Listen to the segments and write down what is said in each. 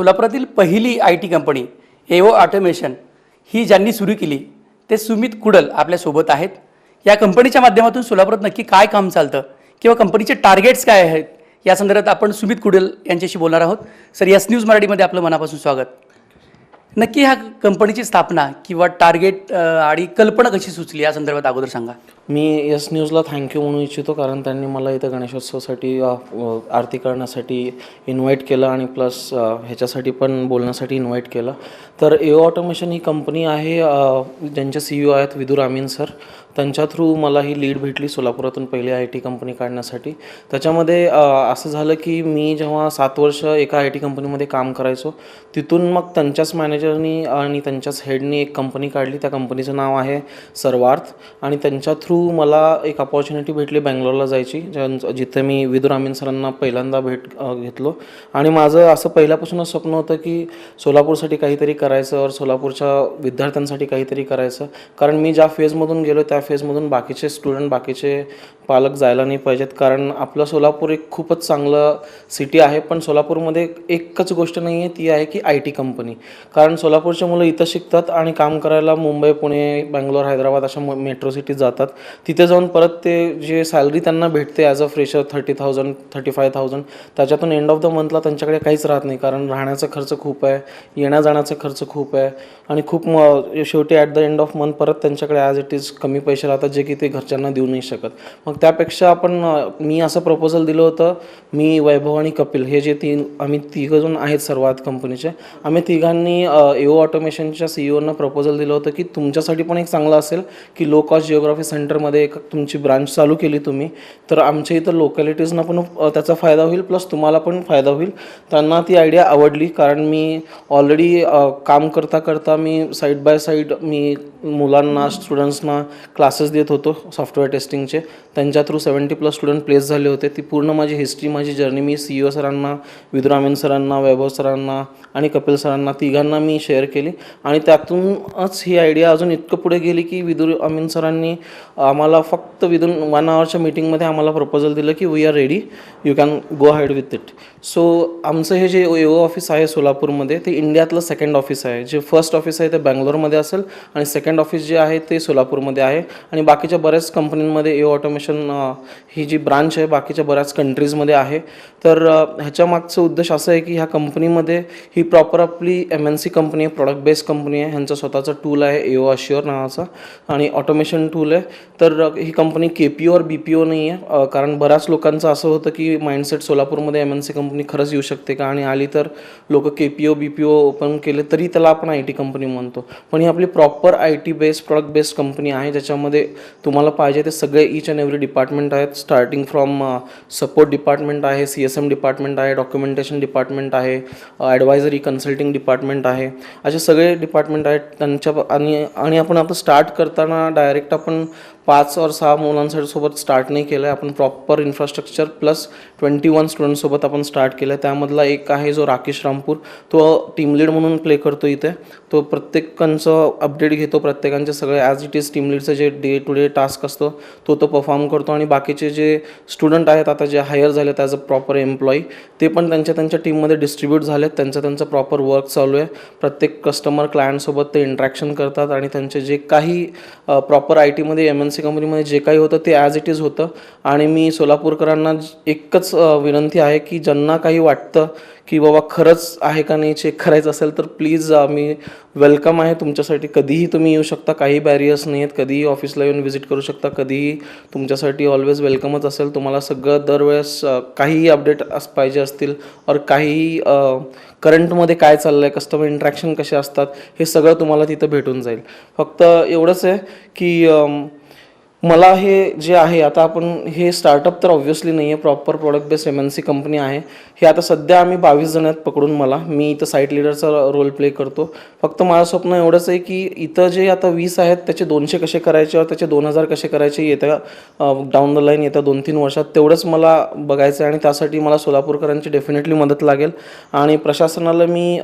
सोलापुरातील पहिली I T company AO automation ही ज्यांनी सुरू केली ते सुमित कुडल आपल्यासोबत आहेत. या कंपनीच्या माध्यमातून सोलापुरात नक्की काय काम चालतं किंवा कंपनीचे टार्गेट्स काय आहेत या संदर्भात आपण सुमित कुडल यांच्याशी बोलणार आहोत. सर यस न्यूज मराठीमध्ये आपलं मनापासून स्वागत. नक्की ह्या कंपनीची स्थापना किंवा टार्गेट आणि कल्पना कशी सुचली या संदर्भात अगोदर सांगा. मी यस न्यूजला थँक्यू म्हणू इच्छितो कारण त्यांनी मला इथं गणेशोत्सवासाठी आरती करण्यासाठी इन्व्हाइट केलं आणि प्लस ह्याच्यासाठी पण बोलण्यासाठी इन्व्हाइट केलं. तर एओ ऑटोमेशन ही कंपनी आहे ज्यांचे सी ओ आहेत विदुर अमीन सर. त्यांच्या थ्रू मला ही लीड भेटली सोलापुरातून पहिली आय टी कंपनी काढण्यासाठी. त्याच्यामध्ये असं झालं की मी जेव्हा सात वर्ष एका आय टी कंपनीमध्ये काम करायचो तिथून मग त्यांच्याच मॅनेज मॅनेजरनी आणि त्यांच्याच हेडनी एक कंपनी काढली. त्या कंपनीचं नाव आहे सर्वार्थ. आणि त्यांच्या थ्रू मला एक अपॉर्च्युनिटी भेटली बँगलोरला जायची. ज्यां- जिथे मी विदुर अमीन सरांना पहिल्यांदा भेट घेतलो. आणि माझं असं पहिल्यापासूनच स्वप्न होतं की सोलापूरसाठी काहीतरी करायचं और सोलापूरच्या विद्यार्थ्यांसाठी काहीतरी करायचं. कारण मी ज्या फेजमधून गेलो त्या फेजमधून बाकीचे स्टुडंट बाकीचे पालक जायला नाही पाहिजेत. कारण आपलं सोलापूर एक खूपच चांगलं सिटी आहे. पण सोलापूरमध्ये एकच गोष्ट नाही आहे ती आहे की आय टी कंपनी कारण कारण सोलापूरचे मुलं इथं शिकतात आणि काम करायला मुंबई पुणे बँगलोर हैदराबाद अशा मेट्रो सिटी जातात. तिथे जाऊन परत ते जे सॅलरी त्यांना भेटते as a fresher thirty thousand thirty five thousand त्याच्यातून एंड ऑफ द मंथला त्यांच्याकडे काहीच राहत नाही. कारण राहण्याचा खर्च खूप आहे येण्या जाण्याचा खर्च खूप आहे आणि खूप म शेवटी at the end of month परत त्यांच्याकडे ॲज इट इज कमी पैसे राहतात जे की ते घरच्यांना देऊ नाही शकत. मग त्यापेक्षा आपण मी असं प्रपोजल दिलं होतं मी वैभव आणि कपिल हे जे तीन आम्ही तिघंजण आहेत सर्वात कंपनीचे आम्ही तिघांनी एओ ऑटोमेशनच्या सी ओनं प्रपोजल दिलं होतं की तुमच्यासाठी पण एक चांगलं असेल की लो कॉस्ट जिओग्राफी सेंटरमध्ये एक तुमची ब्रांच चालू केली तुम्ही. तर आमच्या इथं लोकॅलिटीजना पण त्याचा फायदा होईल प्लस तुम्हाला पण फायदा होईल. त्यांना ती आयडिया आवडली कारण मी ऑलरेडी काम करता करता मी साईड बाय साईड मी मुलांना स्टुडंट्सना क्लासेस देत होतो सॉफ्टवेअर टेस्टिंगचे त्यांच्या through seventy plus student place झाले होते. ती पूर्ण माझी हिस्ट्री माझी जर्नी मी सी ओ सरांना विदुरामीन सरांना वैभव सरांना आणि कपिल सरांना तिघांना मी शेअर केली. आणि त्यातूनच ही आयडिया अजून इतकं पुढे गेली की विदुर अमीन सरांनी आम्हाला फक्त विदिन वन आवरच्या मीटिंगमध्ये आम्हाला प्रपोजल दिलं की we are ready you can go head with it so आमचं हे जे ओ ऑफिस आहे सोलापूरमध्ये ते इंडियातलं सेकंड ऑफिस आहे. जे फर्स्ट ऑफिस आहे ते बँगलोरमध्ये असेल आणि सेकंड ऑफिस जे आहे ते सोलापूरमध्ये आहे. आणि बाकीच्या बऱ्याच कंपनींमध्ये एओ ऑटोमेशन ही जी ब्रांच आहे बाकीच्या बऱ्याच कंट्रीजमध्ये आहे. तर ह्याच्या मागचं उद्देश असं आहे की ह्या कंपनीमध्ये ही प्रॉपर आपली एम एन सी कंपनी आहे प्रॉडक्ट बेस्ड कंपनी आहे. ह्यांचं स्वतःचं टूल आहे एओ अश्युअर नावाचा. आणि ऑटोमेशन टूल आहे. तर ही company K P O B P O नाही आहे. कारण बऱ्याच लोकांचं असं होतं की माइंडसेट सोलापूरमध्ये एम एन सी कंपनी खरंच येऊ शकते का? आणि आली तर लोक K P O B P O open केले तरी त्याला आपण आय टी कंपनी म्हणतो. पण ही आपली proper I T based product based company आहे. ज्याच्यामध्ये तुम्हाला पाहिजे ते सगळे ईच अँड एव्हरी डिपार्टमेंट आहेत. स्टार्टिंग फ्रॉम सपोर्ट डिपार्टमेंट आहे सी एस एम डिपार्टमेंट आहे डॉक्युमेंटेशन डिपार्टमेंट आहे ॲडवायझरी कन्सल्टिंग डिपार्टमेंट आहे. असे सगळे डिपार्टमेंट आहेत. त्यांच्या आणि आणि आपण आता स्टार्ट करताना डायरेक्ट आपण पाच और सहा मुलांसाठी सोबत स्टार्ट नाही केलं आहे आपण proper infrastructure plus twenty one स्टुडंटसोबत आपण स्टार्ट केलं आहे त्यामधला एक आहे जो राकेश रामपूर. तो टीम लीड म्हणून प्ले करतो इथे. तो प्रत्येकांचं अपडेट घेतो. प्रत्येकांचे सगळे ॲज इट इज टीम लीडचं जे डे टू डे टास्क असतो तो तो परफॉर्म करतो. आणि बाकीचे जे स्टुडंट आहेत आता जे हायर झाले ॲज अ प्रॉपर एम्प्लॉई ते पण त्यांच्या त्यांच्या टीममध्ये डिस्ट्रीब्यूट झालेत. त्यांचं त्यांचं प्रॉपर वर्क चालू आहे. प्रत्येक कस्टमर क्लायंटसोबत ते इंट्रॅक्शन करतात आणि त्यांचे जे काही प्रॉपर आय टीमध्ये एम एन सी कंपनीमध्ये जे काही होतं ते ॲज इट इज होतं. आणि मी सोलापूरकरांना एकच विनंती आहे की ज्यांना काही वाटतं की बाबा खरंच आहे का नाही चेक करायचं असेल तर प्लीज आम्ही वेलकम आहे तुमच्यासाठी. कधीही तुम्ही येऊ शकता. काही बॅरियर्स नाही आहेत कधीही ऑफिसला येऊन व्हिजिट करू शकता. कधीही तुमच्यासाठी ऑलवेज वेलकमच असेल. तुम्हाला सगळं दरवेळेस काहीही अपडेट अस पाहिजे असतील. और काहीही करंटमध्ये काय चाललं आहे कस्टमर इंट्रॅक्शन कसे असतात हे सगळं तुम्हाला तिथं भेटून जाईल. फक्त एवढंच आहे की मला हे जे आहे आता आपण हे स्टार्टअप तर ऑब्व्हियसली नाही आहे proper product based M N C company आहे. हे आता सध्या आम्ही बावीस जण आहेत पकडून मला मी इथं साईट लिडरचा रोल प्ले करतो. फक्त माझं स्वप्न एवढंच आहे की इथं जे आता वीस आहेत त्याचे दोनशे कसे करायचे और त्याचे दोन हजार कसे करायचे येत्या डाऊन द लाईन येत्या दोन तीन वर्षात तेवढंच मला बघायचं आहे आणि त्यासाठी मला सोलापूरकरांची डेफिनेटली मदत लागेल. आणि प्रशासनाला मी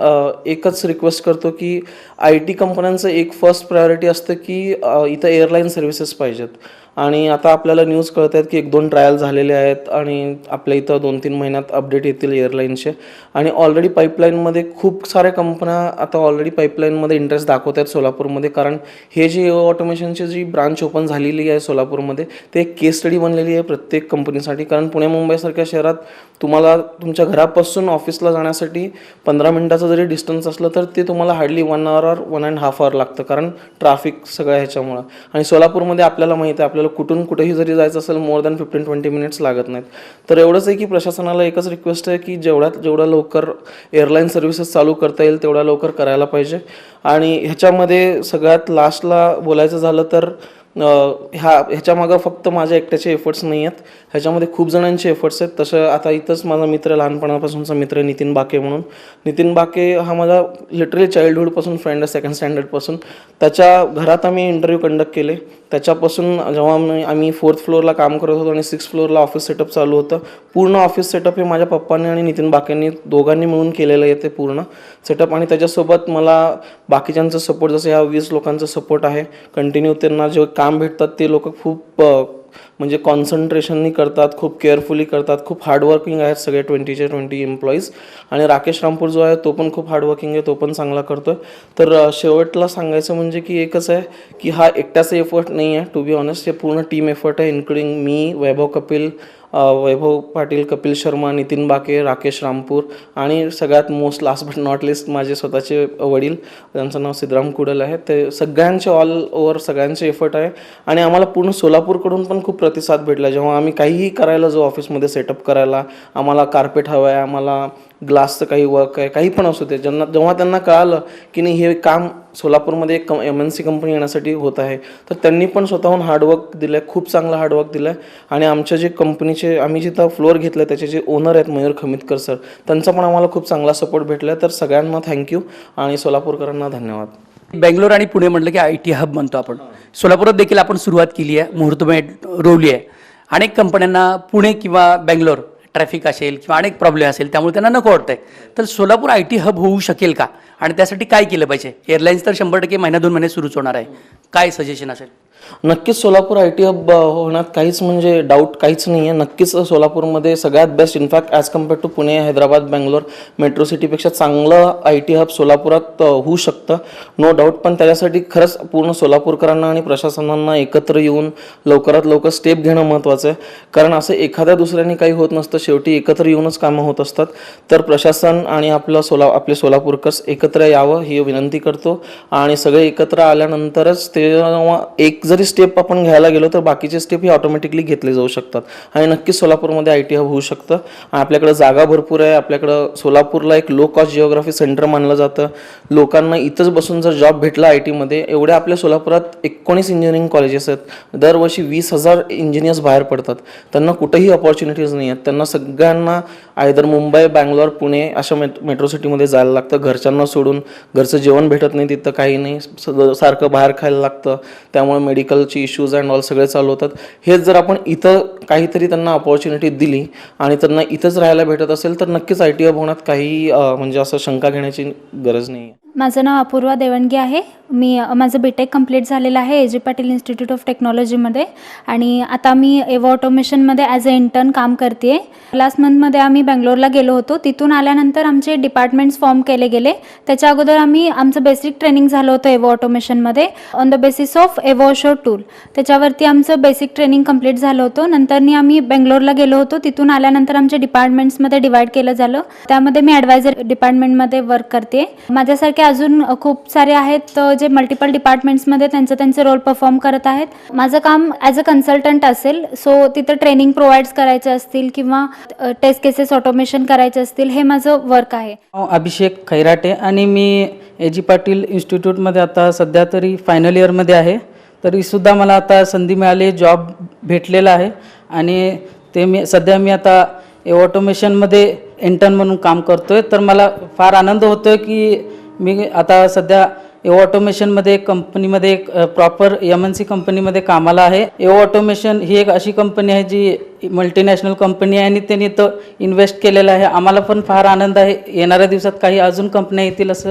एकच रिक्वेस्ट करतो की आय टी कंपन्यांचं एक फर्स्ट प्रायोरिटी असतं की इथं एअरलाईन सर्व्हिसेस पाहिजेत. आणि आता आपल्याला न्यूज कळत आहेत की एक दोन ट्रायल झालेले आहेत आणि आपल्या इथं दोन तीन महिन्यात अपडेट येतील एअरलाईनचे आणि ऑलरेडी पाईपलाईनमध्ये खूप साऱ्या कंपन्या आता ऑलरेडी पाईपलाईनमध्ये इंटरेस्ट दाखवत आहेत सोलापूरमध्ये. कारण हे जे ऑटोमेशनची जी ब्रांच ओपन झालेली आहे सोलापूरमध्ये ते एक केस स्टडी बनलेली आहे प्रत्येक कंपनीसाठी कारण पुणे मुंबईसारख्या शहरात तुम्हाला तुमच्या घरापासून ऑफिसला जाण्यासाठी पंधरा मिनटाचं जरी डिस्टन्स असलं तर ते तुम्हाला hardly one hour one and half hour लागतं. कारण ट्रॅफिक सगळं ह्याच्यामुळं. आणि सोलापूरमध्ये आपल्याला माहिती आहे आपल्याला कुठून कुठेही जरी जायचं असेल more than fifteen twenty minutes लागत नाहीत. तर एवढंच आहे की प्रशासनाला एकच रिक्वेस्ट आहे की जेवढ्यात जेवढ्या लवकर एअरलाईन सर्व्हिसेस चालू करता येईल तेवढ्या लवकर करायला पाहिजे. आणि ह्याच्यामध्ये सगळ्यात लास्टला बोलायचं झालं तर ह्या ह्याच्या मागं फक्त माझ्या एकट्याचे एफर्ट्स नाही आहेत. ह्याच्यामध्ये खूप जणांचे एफर्ट्स आहेत. तसं आता इथंच माझा मित्र लहानपणापासूनचा मित्र नितीन बाके म्हणून. नितीन बाके हा माझा लिटरली चाइल्डहूडपासून फ्रेंड आहे सेकंड स्टँडर्डपासून त्याच्या घरात आम्ही इंटरव्ह्यू कंडक्ट केले. त्याच्यापासून जेव्हा आम्ही आम्ही फोर्थ फ्लोअरला काम करत होतो आणि सिक्स फ्लोअरला ऑफिस सेटअप चालू होतं पूर्ण ऑफिस सेटअप हे माझ्या पप्पांनी आणि नितीन बाकेंनी दोघांनी मिळून केलेलं आहे ते पूर्ण सेटअप आणि त्याच्यासोबत मला बाकीच्यांचा सपोर्ट जसं ह्या वीस लोकांचा सपोर्ट आहे कंटिन्यू त्यांना जे काम भेटतात ते लोक खूप म्हणजे कॉन्सन्ट्रेशननी करतात खूप केअरफुली करतात खूप हार्डवर्किंग आहेत सगळे ट्वेंटीचे ट्वेंटी एम्प्लॉईज आणि राकेश रामपूर जो आहे तो पण खूप हार्डवर्किंग आहे तो पण चांगला करतो आहे तर शेवटला सांगायचं म्हणजे की एकच आहे की हा एकट्याचा एफर्ट नाही आहे टू बी ऑनेस्ट हे पूर्ण टीम एफर्ट आहे इन्क्लुडिंग मी वैभव कपिल वैभव पाटील कपिल शर्मा नितीन बाके राकेश रामपूर आणि सगळ्यात most last but not least माझे स्वतःचे वडील त्यांचं नाव सिद्धराम कुडल आहे. ते सगळ्यांचे ऑल ओव्हर सगळ्यांचे एफर्ट आहे आणि आम्हाला पूर्ण सोलापूरकडून पण खूप प्रतिसाद भेटला. जेव्हा आम्ही काहीही करायला जो ऑफिसमध्ये सेटअप करायला आम्हाला कार्पेट हवं आहे आम्हाला ग्लासचं काही वर्क आहे काही पण असू दे. ज्यांना जेव्हा त्यांना कळालं की नाही हे काम सोलापूरमध्ये एक एम एन सी कंपनी येण्यासाठी होत आहे तर त्यांनी पण स्वतःहून हार्डवर्क दिलं आहे खूप चांगलं हार्डवर्क दिलं आहे आणि आमच्या जे कंपनीचे आम्ही जिथं फ्लोअर घेतलं आहे त्याचे जे ओनर आहेत मयूर खमितकर सर त्यांचा पण आम्हाला खूप चांगला सपोर्ट भेटला आहे तर सगळ्यांना थँक्यू आणि सोलापूरकरांना धन्यवाद. बेंगलोर आणि पुणे म्हटलं की आय टी हब म्हणतो आपण. सोलापुरात देखील आपण सुरुवात केली आहे मुहूर्तमेढ रोवली आहे. अनेक कंपन्यांना पुणे किंवा बेंगलोर ट्रॅफिक असेल किंवा अनेक प्रॉब्लेम असेल त्यामुळे त्यांना नको वाटतंय. तर सोलापूर आय टी हब होऊ शकेल का? आणि त्यासाठी काय केलं पाहिजे? एअरलाईन्स तर शंभर टक्के महिना दोन महिने सुरूच होणार आहे. काय सजेशन असेल? नक्कीच सोलापूर आय टी हब होण्यात काहीच म्हणजे डाऊट काहीच नाही आहे नक्कीच सोलापूरमध्ये सगळ्यात best in fact as compare to Pune Hyderabad Bangalore metro सिटीपेक्षा चांगलं आय टी हब सोलापुरात होऊ शकतं. नो डाऊट पण त्याच्यासाठी खरंच पूर्ण सोलापूरकरांना आणि प्रशासनांना एकत्र येऊन लवकरात लवकर स्टेप घेणं महत्त्वाचं आहे. कारण असं एखाद्या दुसऱ्याने काही होत नसतं शेवटी एकत्र येऊनच कामं होत असतात. तर प्रशासन आणि आपलं सोला आपले सोलापूरकर्स एकत्र यावं ही विनंती करतो. आणि सगळे एकत्र आल्यानंतरच ते एक जर स्टेप आपण घ्यायला गेलो तर बाकीचे स्टेप हे ऑटोमॅटिकली घेतले जाऊ शकतात. आणि नक्कीच सोलापूरमध्ये आय टी हब होऊ शकतं. आपल्याकडं जागा भरपूर आहे. आपल्याकडं सोलापूरला एक लो कॉस्ट जिओग्राफी सेंटर मानलं जातं. लोकांना इथंच बसून जर जॉब भेटला आय टीमध्ये एवढे आपल्या सोलापुरात एकोणीस इंजिनिअरिंग कॉलेजेस आहेत. दरवर्षी वीस हजार इंजिनियर्स बाहेर पडतात. त्यांना कुठेही अपॉर्च्युनिटीज नाही आहेत. त्यांना सगळ्यांना आयदर मुंबई बँगलोर पुणे अशा मेट मेट्रो सिटीमध्ये जायला लागतं. घरच्यांना सोडून घरचं जेवण भेटत नाही तिथं काही नाही. स- सारखं बाहेर खायला लागतं. त्यामुळे मेडिकलची इश्यूज अँड ऑल सगळे चालू होतात. हेच जर आपण इथं काहीतरी त्यांना अपॉर्च्युनिटी दिली आणि त्यांना इथंच राहायला भेटत असेल तर नक्कीच आय टी हब होण्यात काही म्हणजे असं शंका घेण्याची गरज नाही आहे माझं नाव अपूर्वा देवणगे आहे. मी माझं बी टेक कंप्लीट झालेलं आहे ए जे पाटील इन्स्टिट्यूट ऑफ टेक्नॉलॉजीमध्ये आणि आता मी एव्हा ऑटोमेशनमध्ये ॲज अ इंटर्न काम करते आहे लास्ट मंथमध्ये आम्ही बँगलोरला गेलो होतो. तिथून आल्यानंतर आमचे डिपार्टमेंट्स फॉर्म केले गेले. त्याच्या अगोदर आम्ही आमचं बेसिक ट्रेनिंग झालं होतं एव्हा ऑटोमेशनमध्ये ऑन द बेसिस ऑफ एव्हा शो टूल त्याच्यावरती आमचं बेसिक ट्रेनिंग कंप्लीट झालं होतं. नंतरनी आम्ही बेंगलोरला गेलो होतो. तिथून आल्यानंतर आमच्या डिपार्टमेंट्समध्ये डिवाईड केलं झालं. त्यामध्ये मी ॲडवायझर डिपार्टमेंटमध्ये वर्क करते माझ्यासारख्या अजून खूप सारे आहेत जे मल्टिपल डिपार्टमेंट्समध्ये त्यांचं त्यांचे रोल परफॉर्म करत आहेत. माझं काम ॲज अ कन्सल्टंट असेल सो तिथं ट्रेनिंग प्रोव्हाइड्स करायचे असतील किंवा टेस्ट केसेस ऑटोमेशन करायचे असतील हे माझं वर्क आहे. अभिषेक खैराटे आणि मी ए जी पाटील इन्स्टिट्यूटमध्ये आता सध्या तरी फायनल इयरमध्ये आहे. तरीसुद्धा मला आता संधी मिळाली जॉब भेटलेला आहे. आणि ते मी सध्या मी आता ए ऑटोमेशनमध्ये इंटर्न म्हणून काम करतो आहे तर मला फार आनंद होतो आहे की मी आता सध्या ए ऑटोमेशनमध्ये एक कंपनीमध्ये एक प्रॉपर एम एन सी कंपनीमध्ये कामाला आहे. ए ऑटोमेशन ही एक अशी कंपनी आहे जी मल्टीनॅशनल कंपनी आहे आणि त्यांनी इथं इन्व्हेस्ट केलेलं आहे. आम्हाला पण फार आनंद आहे. येणाऱ्या दिवसात काही अजून कंपन्या येतील असं